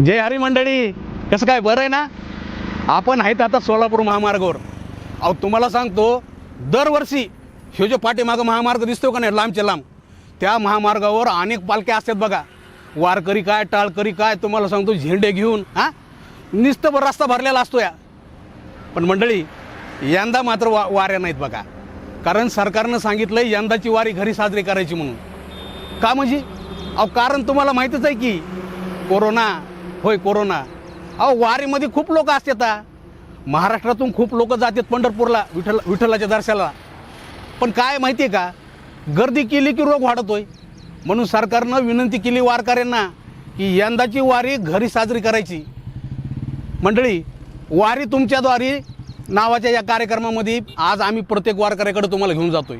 जय हरी मंडळी. कसं काय? बरं आहे ना? आपण आहेत आता सोलापूर महामार्गावर. अहो तुम्हाला सांगतो दरवर्षी हे जो पाठीमागं महामार्ग दिसतो का नाही लांबचे लांब त्या महामार्गावर अनेक पालख्या असतात बघा. वारकरी काय टाळकरी काय तुम्हाला सांगतो झेंडे घेऊन हां? निस्तभर रस्ता भरलेला असतो या. पण मंडळी यंदा मात्र वा वाऱ्या नाहीत बघा. कारण सरकारनं सांगितलं यंदाची वारी घरी साजरी करायची म्हणून. का म्हणजे? अहो कारण तुम्हाला माहीतच आहे की कोरोना होय कोरोना. अहो वारीमध्ये खूप लोक असतात महाराष्ट्रातून खूप लोक जातात पंढरपूरला विठ्ठल विठ्ठलाच्या दर्शनाला. पण काय माहिती आहे का? गर्दी केली की रोग वाढतोय. म्हणून सरकारनं विनंती केली वारकऱ्यांना की यंदाची वारी घरी साजरी करायची. मंडळी वारी तुमच्याद्वारे नावाच्या या कार्यक्रमामध्ये आज आम्ही प्रत्येक वारकऱ्याकडे तुम्हाला घेऊन जातोय.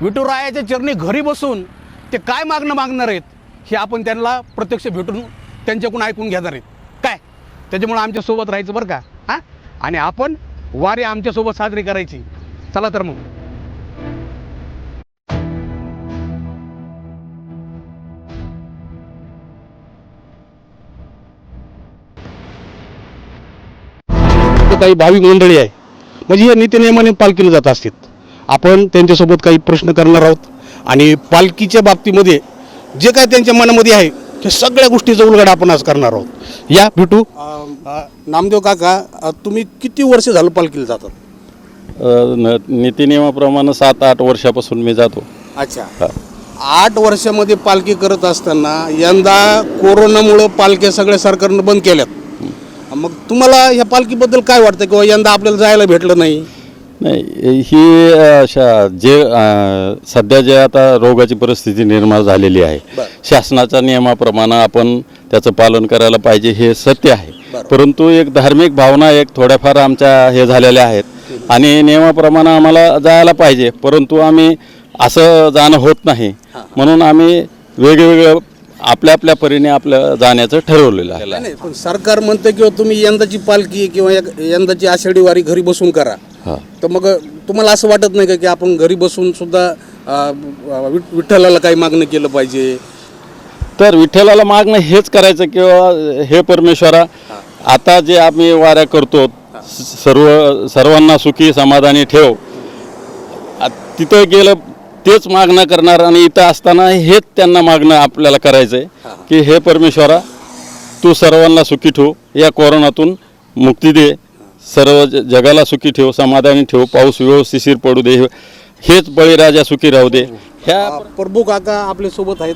विठुरायाच्या चरणी घरी बसून ते काय मागणं मागणार आहेत हे आपण त्यांना प्रत्यक्ष भेटून त्यांच्याकडून ऐकून घेणार आहेत. काय? त्याच्यामुळं आमच्यासोबत राहायचं बरं का? हां? आणि आपण वारी आमच्यासोबत साजरी करायची. चला तर मग. काही भाविक मंडळी आहे. म्हणजे हे नीतीनियमाने पालखीला जात असतात आपण त्यांच्यासोबत काही प्रश्न करणार आहोत. आणि पालखीच्या बाबतीमध्ये जे काय त्यांच्या मनामध्ये आहे ते सगळ्या गोष्टीचा उलगडा आपण आज करणार आहोत. या भेटू. नामदेव काका तुम्ही किती वर्ष झालं पालखीला जातात? नीतिनियमाप्रमाणे सात आठ वर्षापासून मी जातो. अच्छा. हा. आठ वर्षामध्ये पालखी करत असताना यंदा कोरोनामुळं पालख्या सगळ्या सरकारनं बंद केल्यात. मग तुम्हाला या पालखीबद्दल काय वाटतं? किंवा यंदा आपल्याला जायला भेटलं नाही? नाही ही अशा जे सध्या जे आता रोगाची परिस्थिती निर्माण झालेली आहे. शासनाच्या नियमाप्रमाणे आपण त्याचं पालन करायला पाहिजे हे सत्य आहे. परंतु एक धार्मिक भावना एक थोड्याफार आमच्या हे झालेल्या आहेत आणि नियमाप्रमाणे आम्हाला जायला पाहिजे परंतु आम्ही असं जाणं होत नाही. म्हणून आम्ही वेगवेगळं आपल्या आपल्या परीने आपलं जाण्याचं ठरवलेलं आहे. पण सरकार म्हणतं किंवा तुम्ही यंदाची पालखी किंवा यंदाची आषाढी वारी घरी बसून करा. हा तर मग तुम्हाला असं वाटत नाही का की आपण घरी बसून सुद्धा विठ्ठलाला काही मागणं केलं पाहिजे? तर विठ्ठलाला मागणं हेच करायचं किंवा हे परमेश्वरा आता जे आम्ही वाऱ्या करतो सर्व सर्वांना सुखी समाधानी ठेव. तिथं गेलं तेच मागणं करणार आणि इथं असताना हेच त्यांना मागणं आपल्याला करायचं आहे की हे परमेश्वरा तू सर्वांना सुखी ठेव या कोरोनातून मुक्ती दे. सर्व ज- जगाला सुखी ठेव समाधानी ठेव पाऊस व्यवस्थिशीर पडू दे हेच बळीराजा सुखी राहू दे. ह्या प्रभू काका आपल्यासोबत आहेत.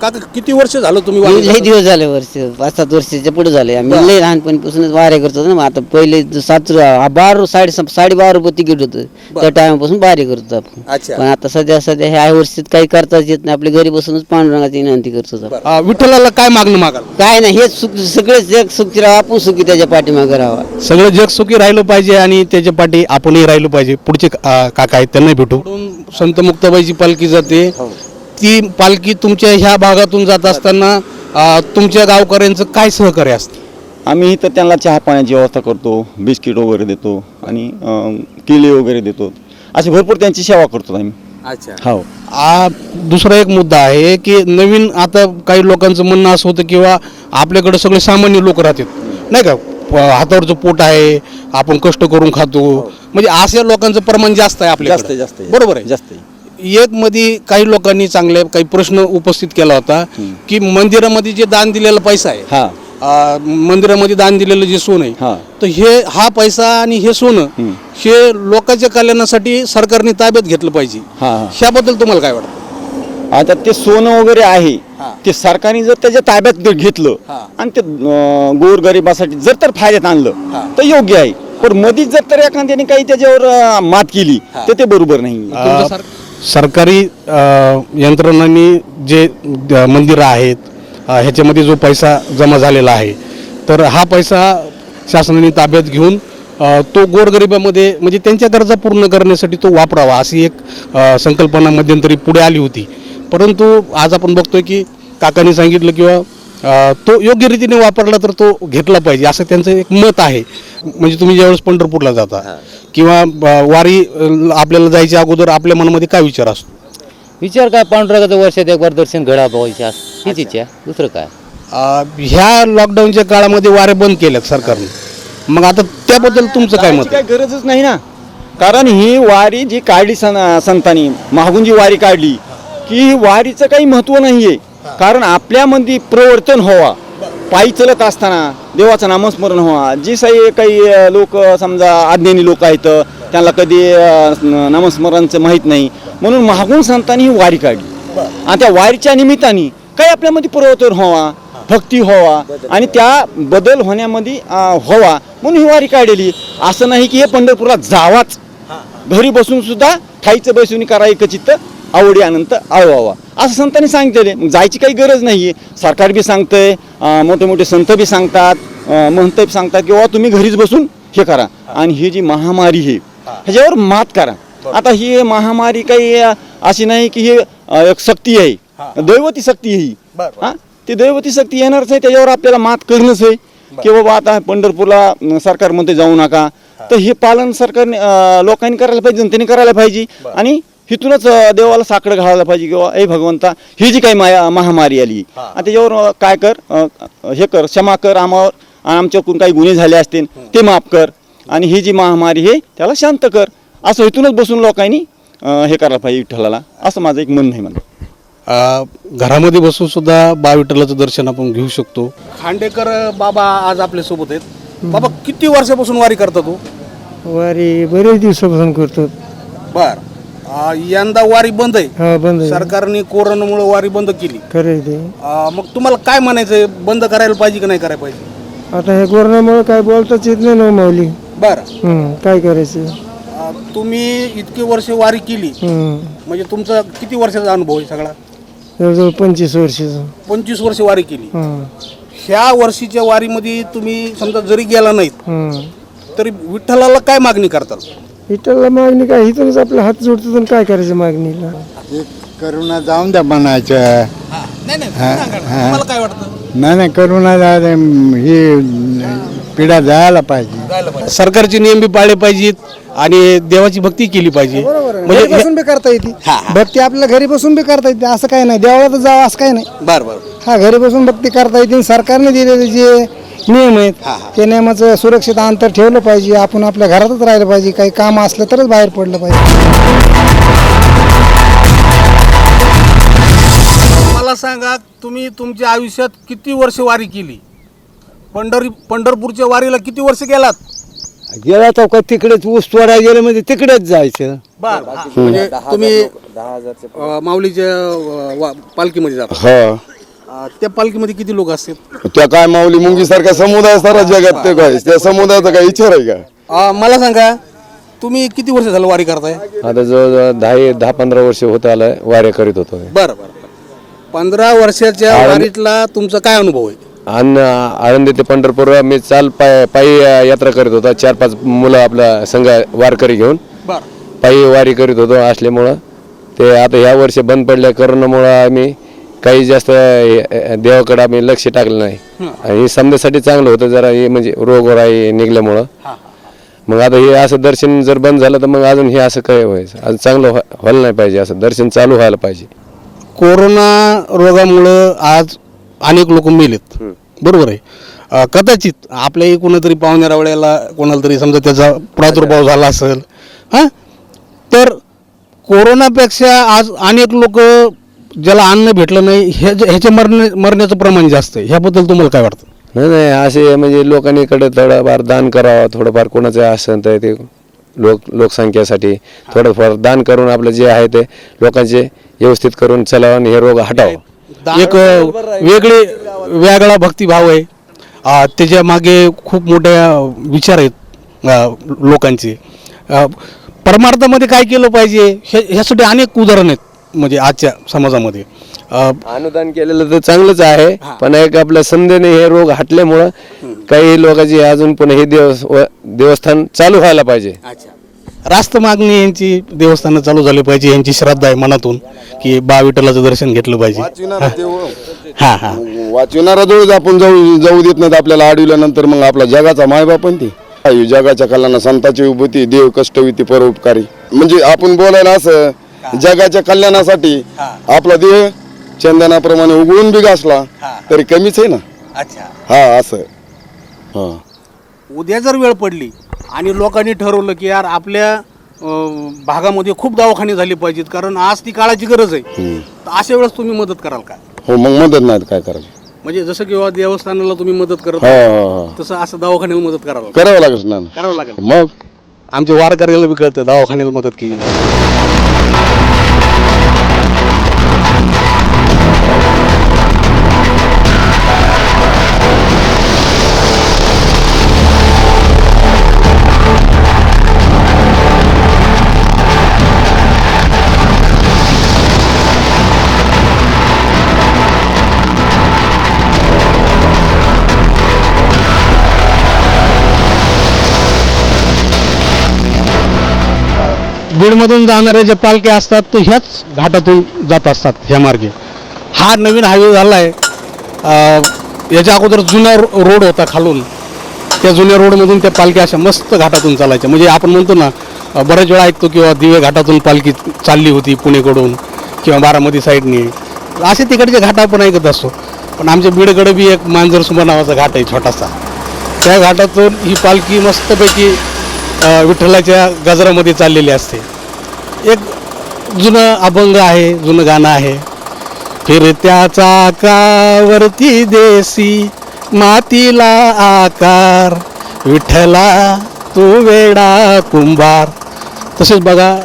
काका किती वर्ष झालं तुम्ही मी वारीला? लई? दिवस झाले वर्ष पाच सात वर्षाच्या पुढे झाले. आम्ही लई लहानपणीपासूनच वारे करतो ना मग आता पहिले जो सात रु- बारा साडे साडेबारा रुपये तिकीट होतं. त्या टायमापासून बारे करतो आपण. अच्छा. पण आता सध्या सध्या ह्या वर्षात काही करताच येत नाही. आपल्या घरी बसूनच पांडुरंगाची विनंती करतो आपण. अं, विठ्ठलाला काय मागणं मागाल? काय नाही हेच सुख सगळेच जग सुखी राहा आपण सुखी त्याच्या पाठीमागे राहावा. सगळं जग सुखी राहिलं पाहिजे आणि त्याच्या पाठी आपणही राहिलो पाहिजे. पुढचे अं, काका आहेत त्यांना भेटू. संत मुक्ताबाईची पालखी जाते. ती पालखी तुमच्या ह्या भागातून जात असताना तुमच्या गावकऱ्यांचं काय सहकार्य असतं? आम्ही इथं त्यांना चहा पाण्याची व्यवस्था करतो बिस्किट वगैरे देतो आणि केळी वगैरे देतो. अशी भरपूर त्यांची सेवा करतो आम्ही. अच्छा. हो. आ दुसरा एक मुद्दा आहे की नवीन आता काही लोकांचं म्हणणं असं होतं किंवा आपल्याकडे सगळे सामान्य लोक राहतात. नाही का? हातावरचं पोट आहे आपण कष्ट करून खातो. म्हणजे अशा लोकांचं प्रमाण जास्त आहे आपल्याकडे. जास्त जास्त आहे. बरोबर आहे? जास्त आहे. एक मध्ये काही लोकांनी चांगले काही प्रश्न उपस्थित केला होता की मंदिरामध्ये जे दान दिलेला पैसा आहे हा. आ, मंदिरामध्ये दान दिलेलं जे सोनं आहे हा. तर हे हा पैसा आणि हे सोनं हे लोकांच्या कल्याणासाठी सरकारने ताब्यात घेतलं पाहिजे. ह्याबद्दल तुम्हाला काय वाटतं? आता ते सोनं वगैरे आहे. ते सरकारने जर त्याच्या ताब्यात घेतलं हा. आणि ते गोरगरिबासाठी जर तर फायद्यात. आणलं तर योग्य आहे. पण मधीच जर तर एखाद्याने काही त्याच्यावर मात केली तर ते बरोबर नाही. सरकारी यंत्रणांनी जे मंदिरं आहेत ह्याच्यामध्ये जो पैसा जमा झालेला आहे तर हा पैसा शासनाने ताब्यात घेऊन तो गोरगरिबामध्ये म्हणजे त्यांच्या गरजा पूर्ण करण्यासाठी तो वापरावा अशी एक संकल्पना मध्यंतरी पुढे आली होती. परंतु आज आपण बघतोय की काकांनी सांगितलं किंवा तो योग्य रीतीने वापरला तर तो घेतला पाहिजे असं त्यांचं एक मत आहे. म्हणजे तुम्ही ज्यावेळेस पंढरपूरला जाता किंवा वारी आपल्याला जायच्या अगोदर आपल्या मनामध्ये काय विचार असतो? विचार काय पांडुरंगाचं वर्षात एक बार दर्शन घडा व्हायचे हीच इच्छा. दुसरं काय? ह्या लॉकडाऊनच्या काळामध्ये वारे बंद केल्यात सरकारने. मग आता त्याबद्दल तुमचं काय मत? काही गरजच नाही ना. कारण ही वारी जी काढली सन संतांनी मागून जी वारी काढली की ही वारीचं काही महत्त्व नाही आहे कारण आपल्यामध्ये प्रवर्तन व्हावा. पायी चलत असताना देवाचं नामस्मरण व्हावा जी काही काही लोक समजा अज्ञानी लोक आहेत त्यांना कधी नामस्मरणचं माहीत नाही. म्हणून महागुण संतांनी ही वारी काढली. आणि त्या वारीच्या निमित्ताने काही आपल्यामध्ये परिवर्तन व्हावा भक्ती व्हावा आणि त्या बदल होण्यामध्ये व्हावा म्हणून ही वारी काढलेली असं नाही की हे पंढरपूरला जावाच. घरी बसून सुद्धा ठाईचं बैसुनी करा एकचित्त आवडी अनंत आवडवा असं संतांनी सांगितलेले मग जायची काही गरज नाही आहे सरकार बी सांगतंय मोठे मोठे संत बी सांगतात महंत बी सांगतात की बाबा तुम्ही घरीच बसून हे करा. आणि ही जी महामारी आहे ह्याच्यावर मात करा. आता ही महामारी काही अशी नाही की ही एक शक्ती आहे. दैवती शक्ती आहे ही. हा? ती दैवती शक्ती येणारच आहे त्याच्यावर आपल्याला मात करणंच आहे. की बाबा आता पंढरपूरला अं, सरकार म्हणते जाऊ नका. तर हे पालन सरकारने लोकांनी करायला पाहिजे जनतेने करायला पाहिजे. आणि इथूनच देवाला साकडं घालायला पाहिजे किंवा ए भगवंता ही जी काही माया महामारी आली. आणि त्याच्यावर काय कर हे कर क्षमा कर आम्हावर आणि आमच्याकडून काही गुन्हे झाले असतील ते माफ कर. आणि ही जी महामारी हे त्याला शांत कर. असं इथूनच बसून लोकांनी हे करायला पाहिजे विठ्ठलाला. असं माझं एक म्हणणं आहे मला. घरामध्ये बसून सुद्धा बा विठ्ठलाचं दर्शन आपण घेऊ शकतो. खांडेकर बाबा आज आपल्यासोबत आहेत बाबा किती वर्षापासून वारी करता तू? वारी बरेच दिवसापासून करतो. बर. अ, यंदा वारी बंद आहे. हा बंद आहे. सरकारने कोरोनामुळे वारी बंद केली. खरं आहे ते. अ, मग तुम्हाला काय म्हणायचंय? बंद करायला पाहिजे की नाही करायला पाहिजे? आता हे कोरोनामुळे काय बोलताच येत नाही ना माऊली. बर. हम्म, काय करायचं? तुम्ही इतकी वर्ष वारी केली. हम्म, म्हणजे तुमचा किती वर्षाचा अनुभव आहे सगळा? जवळजवळ पंचवीस वर्षाचं. पंचवीस वर्ष वारी केली. हम्म, ह्या वर्षीच्या वारीमध्ये तुम्ही समजा जरी गेला नाहीत हम्म. तरी विठ्ठलाला काय मागणी करतात? विठ्ठलला मागणी काय? इथूनच आपला हात जोडतो तर काय करायचं मागणीला? करुणा जाऊन द्या म्हणायचं. नाही नाही तुम्हाला काय वाटतं? नाही नाही करुणा जा ही पिढा जायला पाहिजे. सरकारचे नियम बी पाळले पाहिजेत आणि देवाची भक्ती केली पाहिजे. घरी म्हणजे बसून बी करता येते. भक्ती आपल्याला घरी बसून बी करता येते. असं काय नाही. देवाला तर जावं असं काय नाही. बर बर. हा घरी बसून भक्ती करता येते आणि सरकारने दिलेले जे नियम आहेत. त्या नियमाचं सुरक्षित अंतर ठेवलं पाहिजे. आपण आपल्या घरातच राहिलं पाहिजे. काही काम असलं तरच बाहेर पडलं पाहिजे. मला सांगा तुम्ही तुमच्या आयुष्यात किती वर्ष वारी केली? पंढरी पंढरपूरच्या वारीला किती वर्ष गेलात? गेला तो का तिकडेच ऊस तोडा गेलं म्हणजे तिकडेच जायचं. बर म्हणजे तुम्ही माऊलीच्या पालखीमध्ये जाता. हा. त्या पालखीमध्ये किती लोक असतात त्या काय माऊली मुंगी सारखा समुदाय सारा जगात ते काय? त्या समुदायाचा काय विचार आहे का? अं, मला सांगा तुम्ही किती वर्ष झालं वारी करताय? आता जवळजवळ दहा दहा पंधरा वर्ष होत आलं वाऱ्या करीत होतो बरं बरं पंधरा वर्षाच्या वारीतला तुमचा काय अनुभव आहे? आणि आळंदी ते पंढरपूर मी चाल पाय पायी यात्रा करीत होता. चार पाच मुलं आपला संघ वारकरी घेऊन बर. पायी वारी करीत होतो असल्यामुळं. ते आता ह्या वर्षी बंद पडल्या करोनामुळं आम्ही काही जास्त हे- देवाकडे आम्ही लक्ष टाकलं नाही. आणि हे समजासाठी चांगलं होतं जरा हे म्हणजे रोगराई निघल्यामुळं. मग आता हे असं दर्शन जर बंद झालं तर मग अजून हे असं काय व्हायचं? अजून चांगलं व्हा- व्हायला नाही पाहिजे असं. दर्शन चालू व्हायला पाहिजे. कोरोना रोगामुळं आज अनेक लोक मेलेत. बरोबर आहे. अं, कदाचित आपल्याही कोणतरी पाहुण्या रावळ्याला कोणाला तरी समजा त्याचा प्रादुर्भाव झाला असेल हां? तर कोरोनापेक्षा आज अनेक लोक ज्याला अन्न भेटलं नाही ह्या ह्याच्या मरण्या मरण्याचं प्रमाण जास्त आहे. ह्याबद्दल तुम्हाला काय वाटतं? नाही नाही असे म्हणजे लोकांनी कडे थोडंफार दान करावं थोडंफार कोणाचं असेल तर ते लोक लोकसंख्येसाठी थोडंफार दान करून आपलं जे आहे ते लोकांचे व्यवस्थित करून चलावं आणि हे रोग हटावं. एक वेगळे वेगळा भक्तिभाव आहे. त्याच्यामागे खूप मोठ्या विचार आहेत लोकांचे. परमार्थामध्ये काय केलं पाहिजे? हे ह्यासाठी अनेक उदाहरण आहेत. म्हणजे आजच्या समाजामध्ये. अनुदान केलेलं तर चांगलंच आहे पण एक आपल्या समजेने हे रोग हटल्यामुळं काही लोकांची अजून पण हे देवस्थान चालू व्हायला पाहिजे. रास्त मागणी यांची देवस्थानं चालू झाली पाहिजे यांची श्रद्धा आहे मनातून की बा विठ्ठलाचं दर्शन घेतलं पाहिजे. वाचविणारा देव हा. हा वाचविणारा जवळ आपण जाऊ जाऊ देत नाहीत आपल्याला अडविल्यानंतर मग आपला जगाचा मायबाप पण ती. जगाच्या कल्याणा संताची विभूती देव कष्टविती परोपकारी. म्हणजे आपण बोलायला असं जगाच्या कल्याणासाठी आपला देह चंदनाप्रमाणे उगळून बी घासला तरी कमीच आहे ना. अच्छा. हा असं हा. उद्या जर वेळ पडली आणि लोकांनी ठरवलं की यार आपल्या अं, भागामध्ये खूप दवाखाने झाले पाहिजेत कारण आज ती काळाची गरज आहे. तर अशा वेळेस तुम्ही मदत कराल का? हो मग मदत नाही तर काय करायचं? म्हणजे जसं किंवा देवस्थानाला तुम्ही मदत करत हा हा हा. तसं असं दवाखान्याला मदत कराल का? करावं लागेल ना. करावं लागेल. मग? आमच्या वारकऱ्याला बी कळतं दवाखान्याला मदत केली. बीडमधून जाणाऱ्या ज्या पालख्या असतात ते ह्याच घाटातून जात असतात ह्या मार्गे. हा नवीन हायवे झाला आहे याच्या अगोदर जुना रो- रोड होता खालून. त्या जुन्या रोडमधून त्या पालख्या अशा मस्त घाटातून चालायच्या. म्हणजे आपण म्हणतो ना बऱ्याच वेळा ऐकतो किंवा दिवे घाटातून पालखी चालली होती पुणेकडून किंवा बारामती साईडने. असे तिकडचे घाट आपण ऐकत असतो. पण आमच्या बीडकडे बी एक मांजरसुमा नावाचा घाट आहे छोटासा. त्या घाटातून ही पालखी मस्तपैकी विठ्ठलाच्या गजरामध्ये चाललेली असते. एक जुनं अभंग आहे जुनं गाणं आहे. फिरत्या चाकावरती देसी मातीला आकार विठ्ठला तू वेडा कुंभार. तसेच बघा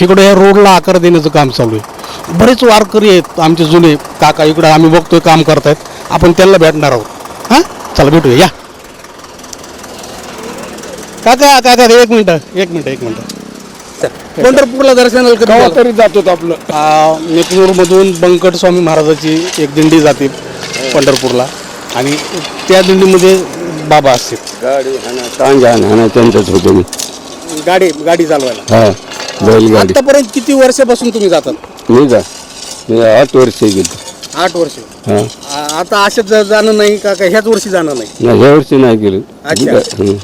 इकडे या रोडला आकार देण्याचं काम चालू आहे. बरेच वारकरी आहेत आमचे जुने काका इकडं आम्ही बघतोय काम करतायत. आपण त्यांना भेटणार आहोत. हां? चला भेटूया. या. काका काका एक मिनिट एक मिनिट एक मिनिट. पंढरपूरला दर्शनाला कधी गेला? तरी जातो आपलं. आ, नेकनूरमधून बंकट स्वामी महाराजाची एक दिंडी जाते पंढरपूरला. आणि त्या दिंडीमध्ये बाबा असतात गाडी हाणा त्यांच्याच होतो मी. गाडी गाडी चालवायला. हा बैलगाडी. आतापर्यंत किती वर्षापासून तुम्ही जातात? मी जा मी आठ वर्ष गेलो आठ वर्ष. हा. आ- आता असं ज- जाणं नाही का का ह्याच वर्षी जाणं नाही? नाही ह्या वर्षी नाही गेलो अच्छा. हं.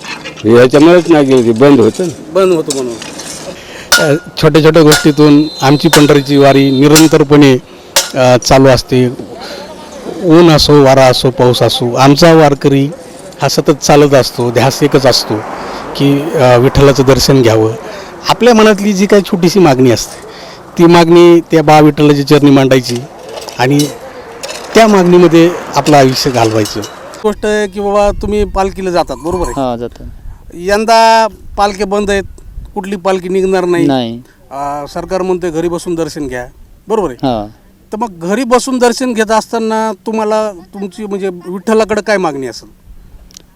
याच्यामुळेच नाही गेलो ते बंद होतं ना. बंद होतं म्हणून छोट्या छोट्या गोष्टीतून आमची पंढरीची वारी निरंतरपणे चालू असते. ऊन असो वारा असो पाऊस असो आमचा वारकरी हा सतत चालत असतो ध्यास एकच असतो की विठ्ठलाचं दर्शन घ्यावं. आपल्या मनातली जी काही छोटीशी मागणी असते ती मागणी त्या बा विठ्ठलाच्या चरणी मांडायची आणि त्या मागणीमध्ये आपलं आयुष्य घालवायचं. गोष्ट आहे की बाबा तुम्ही पालखीला जातात बरोबर आहे? हा जातो यंदा पालख्या बंद आहेत. कुठली पालखी निघणार नाही. नाही. अं, सरकार म्हणते घरी बसून दर्शन घ्या. बरोबर आहे? हा. तर मग घरी बसून दर्शन घेत असताना तुम्हाला तुमची म्हणजे विठ्ठलाकडे काय मागणी असेल?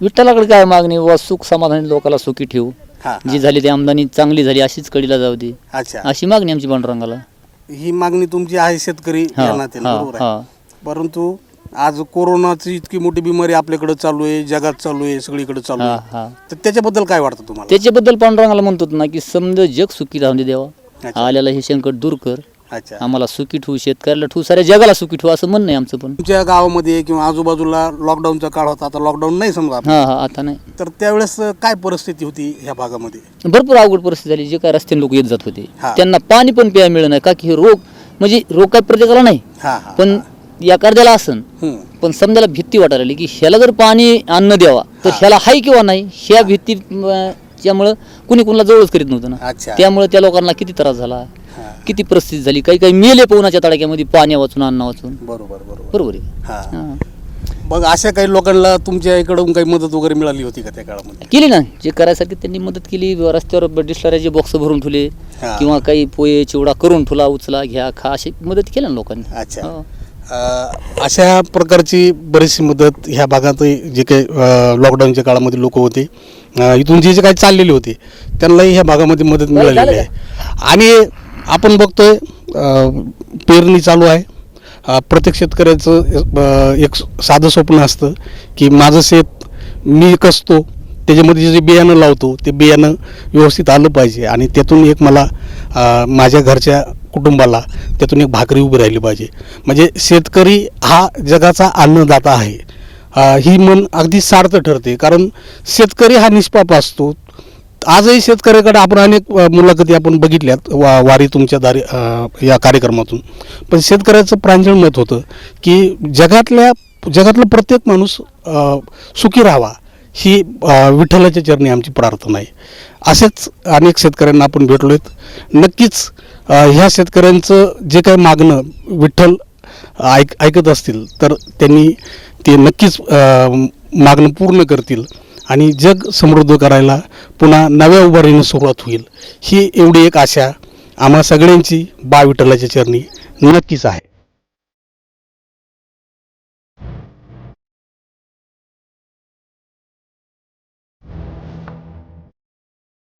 विठ्ठलाकडे काय मागणी? व सुख समाधानी लोकाला सुखी ठेवू. हा जी झाली ती आमदानी चांगली झाली अशीच कडीला जाऊ दे. अच्छा. अशी मागणी आमची पांडुरंगाला. ही मागणी तुमची आहे शेतकरी हा, नात्याने हा, बरोबर आहे. हा. परंतु आज कोरोनाची इतकी मोठी बिमारी आपल्याकडे चालू आहे जगात चालू आहे सगळीकडे चालू हा आहे. हा तर त्याच्याबद्दल काय वाटतं तुम्हाला? त्याच्याबद्दल पांडुरंगाला म्हणतो ना की समज जग सुखी राहून दे देवा. अच्छा. आल्याला हे संकट दूर कर. अच्छा. आम्हाला सुखी ठेवू शेतकऱ्याला ठेवू साऱ्या जगाला सुखी ठेवू असं म्हणणं आहे आमचं पण. तुमच्या गावामध्ये किंवा आजूबाजूला लॉकडाऊनचा काळ होता आता लॉकडाऊन नाही समजा हा हा आता नाही. तर त्यावेळेस काय परिस्थिती होती ह्या भागामध्ये? भरपूर अवघड परिस्थिती झाली. जे काय रस्त्याने लोक येत जात होते हा. त्यांना पाणी पण प्यायला मिळत नाही. का की हे रोग म्हणजे रोग काय प्रत्येकाला नाही. हा हा पण एखाद्याला असन हम्म. पण समजायला भीती वाटायला लागली की ह्याला जर पाणी अन्न द्यावा तर ह्याला हाय किंवा नाही ह्या भीती त्यामुळं कुणी कुणाला जवळच करीत नव्हतं ना. त्यामुळे त्या लोकांना किती त्रास झाला. किती परिस्थिती झाली काही काही मेले पोहण्याच्या तडाख्यामध्ये पाण्या वाचून अन्न वाचून. बरोबर बरोबर. बरोबर आहे. मग अशा काही लोकांना तुमच्या इकडून काही मदत वगैरे मिळाली होती का त्या काळामध्ये? केली ना जे करायसारखी त्यांनी मदत केली रस्त्यावर डिस्लराचे बॉक्स भरून ठेवले. किंवा काही पोहे चिवडा करून ठेवला उचला घ्या खा अशी मदत केली ना लोकांनी. अच्छा. हो. अशा प्रकारची बरीचशी मदत ह्या भागात जे काही लॉकडाऊनच्या काळामध्ये लोक होते इथून जे जे काही चाललेले होते त्यांनाही ह्या भागामध्ये मदत मिळालेली आहे. आणि आपण बघतोय पेरणी चालू आहे. प्रत्येक शेतकऱ्याचं एक साधं स्वप्न असतं की माझं शेत मी कसतो त्याच्यामध्ये जे बियाणं लावतो ते बियाणं व्यवस्थित आलं पाहिजे. आणि त्यातून एक मला माझ्या घरच्या कुटुंबाला त्यातून एक भाकरी उभी राहिली पाहिजे. म्हणजे शेतकरी हा जगाचा अन्नदाता आहे. ही मन अगदी सार्थ ठरते. कारण शेतकरी हा निष्पाप असतो. आजही शेतकऱ्याकडे आपण अनेक मुलाखती आपण बघितल्यात. वा वारी तुमच्या दारी या कार्यक्रमातून. पण शेतकऱ्याचं प्रांजळ मत होतं की जगातल्या जगातला प्रत्येक माणूस सुखी राहावा. ही विठ्ठलाच्या चरणी आमची प्रार्थना आहे. असेच अनेक शेतकऱ्यांना आपण भेटलोय नक्कीच ह्या शेतकऱ्यांचं जे काही मागणं विठ्ठल ऐक ऐकत असतील तर त्यांनी ते नक्कीच मागणं पूर्ण करतील आणि जग समृद्ध करायला पुन्हा नव्या उभारीने सुरुवात होईल. ही एवढी एक आशा आम्हा सगळ्यांची बा विठ्ठलाच्या चरणी नक्कीच आहे.